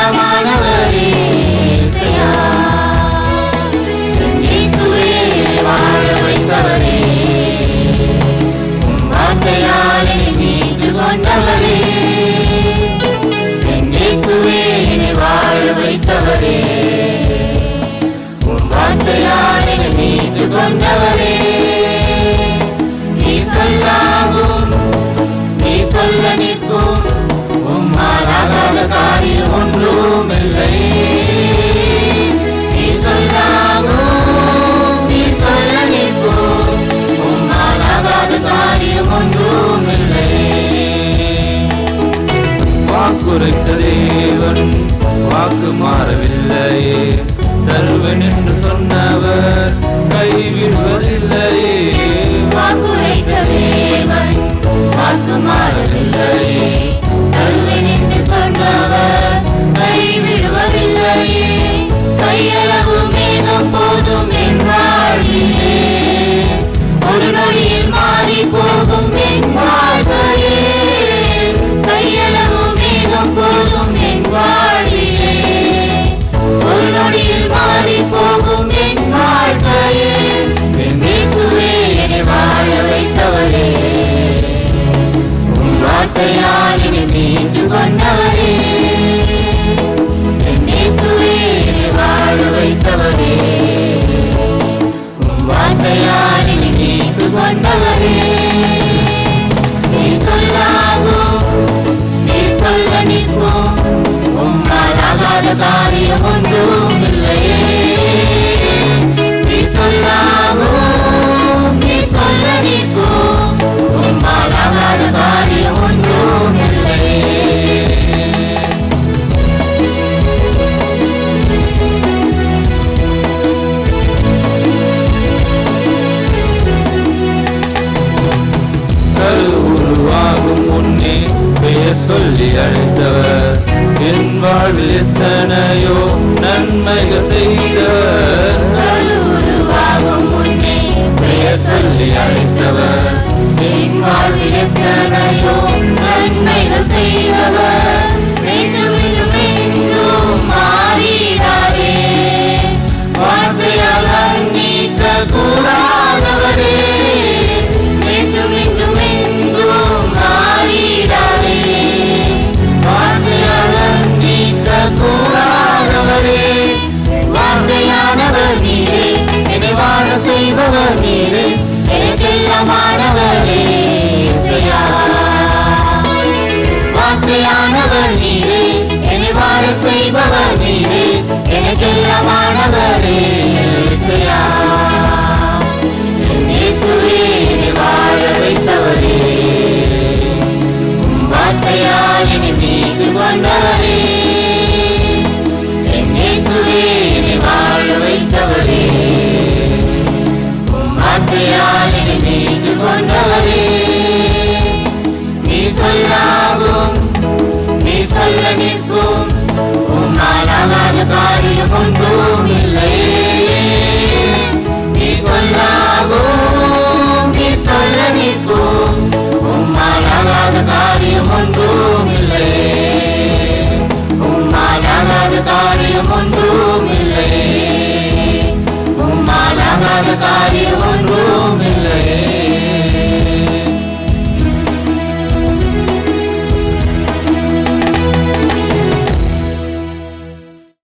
சுதந்திரமானவரே lane. வாழ்வில் எத்தனையோ நன்மைகள் செய்த சொல்லி அழைத்தவர். செய்பவர் நீரே எனக்கெல்லாமானவரே வாழ வைத்தவரே. வார்த்தையால் இனி மீது கொண்டவரே. இனி வாழ வைத்தவரே. வார்த்தையால் இனி மீது கொண்டவரே. நீ சொல்லாகும் நீ சொல்ல நிற்கும். காரியம் ஒன்றும் இல்லை.